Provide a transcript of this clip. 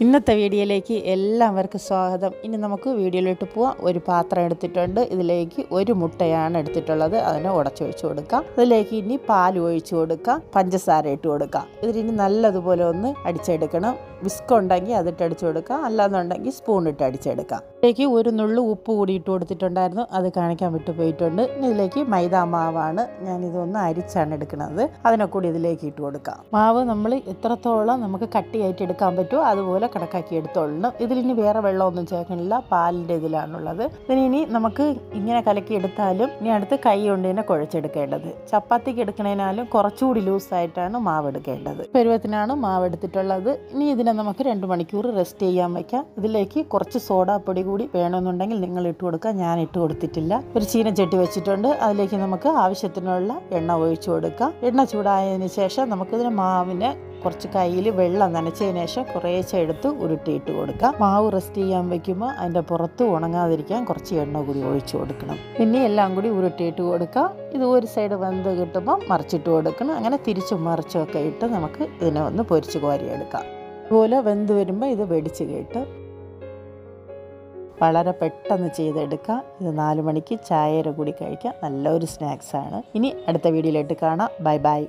ഇന്നത്തെ വീഡിയോയിലേക്ക് എല്ലാവർക്കും സ്വാഗതം. ഇനി നമുക്ക് വീഡിയോയിലോട്ട് പോവാം. ഒരു പാത്രം എടുത്തിട്ടുണ്ട്. ഇതിലേക്ക് ഒരു മുട്ടയാണ് എടുത്തിട്ടുള്ളത്. അതിനെ ഉടച്ചൊഴിച്ച് കൊടുക്കാം. അതിലേക്ക് ഇനി പാൽ ഒഴിച്ച് കൊടുക്കാം. പഞ്ചസാര ഇട്ട് കൊടുക്കാം. ഇതിലിനി നല്ലതുപോലെ ഒന്ന് അടിച്ചെടുക്കണം. വിസ്ക് ഉണ്ടെങ്കിൽ അതിട്ട് അടിച്ചു കൊടുക്കാം. അല്ലാന്നുണ്ടെങ്കിൽ സ്പൂൺ ഇട്ട് അടിച്ചെടുക്കാം. ഇതിലേക്ക് ഒരു നുള്ളു ഉപ്പ് കൂടി ഇട്ട് കൊടുത്തിട്ടുണ്ടായിരുന്നു. അത് കാണിക്കാൻ വിട്ടു പോയിട്ടുണ്ട്. ഇതിലേക്ക് മൈദാ മാവാണ്. ഞാൻ ഇതൊന്ന് അരിച്ചാണ് എടുക്കുന്നത്. അതിനെ കൂടി ഇതിലേക്ക് ഇട്ട് കൊടുക്കാം. മാവ് നമ്മൾ എത്രത്തോളം നമുക്ക് കട്ടിയായിട്ട് എടുക്കാൻ പറ്റുമോ അതുപോലെ കണക്കാക്കി എടുത്തോളണം ഇതിലിനി വേറെ വെള്ളമൊന്നും ചേർക്കണില്ല പാലിന്റെ ഇതിലാണുള്ളത്. ഇനി നമുക്ക് ഇങ്ങനെ കലക്കി എടുത്താലും ഇനി അടുത്ത് കൈ കൊണ്ട് തന്നെ കുഴച്ചെടുക്കേണ്ടത്. ചപ്പാത്തിക്ക് എടുക്കണേനാലും കുറച്ചുകൂടി ലൂസായിട്ടാണ് മാവ് എടുക്കേണ്ടത് പരുവത്തിനാണ് മാവ് എടുത്തിട്ടുള്ളത് ഇനി ഇതിനെ നമുക്ക് രണ്ട് മണിക്കൂർ റെസ്റ്റ് ചെയ്യാൻ വയ്ക്കാം. ഇതിലേക്ക് കുറച്ച് സോഡാപ്പൊടി കൂടി വേണമെന്നുണ്ടെങ്കിൽ നിങ്ങൾ ഇട്ട് കൊടുക്കുക. ഞാൻ ഇട്ട് കൊടുത്തിട്ടില്ല. ഒരു ചീനച്ചട്ടി വെച്ചിട്ടുണ്ട്. അതിലേക്ക് നമുക്ക് ആവശ്യത്തിനുള്ള എണ്ണ ഒഴിച്ചു കൊടുക്കാം. എണ്ണ ചൂടായതിനു ശേഷം നമുക്കിതിന് മാവിനെ കുറച്ച് കയ്യിൽ വെള്ളം നനച്ചതിന് ശേഷം കുറേശ്ശെ എടുത്ത് ഉരുട്ടിയിട്ട് കൊടുക്കാം മാവ് റെസ്റ്റ് ചെയ്യാൻ വെക്കുമ്പോൾ അതിന്റെ പുറത്ത് ഉണങ്ങാതിരിക്കാൻ കുറച്ച് എണ്ണ കൂടി ഒഴിച്ചു കൊടുക്കണം. പിന്നെ എല്ലാം കൂടി ഉരുട്ടിയിട്ട് കൊടുക്കുക. ഇത് ഒരു സൈഡ് വെന്ത് കിട്ടുമ്പോൾ മറിച്ചിട്ട് കൊടുക്കണം. അങ്ങനെ തിരിച്ചും മറിച്ചുമൊക്കെ ഇട്ട് നമുക്ക് ഇതിനെ ഒന്ന് പൊരിച്ച് കോരിയെടുക്കാം. അതുപോലെ വെന്ത് വരുമ്പോൾ ഇത് വെടിച്ച് കേട്ട് വളരെ പെട്ടെന്ന് ചെയ്തെടുക്കാം ഇത് നാല് മണിക്ക് ചായയുടെ കൂടി കഴിക്കാം. നല്ലൊരു സ്നാക്സാണ്. ഇനി അടുത്ത വീഡിയോയിലായിട്ട് കാണാം. Bye bye.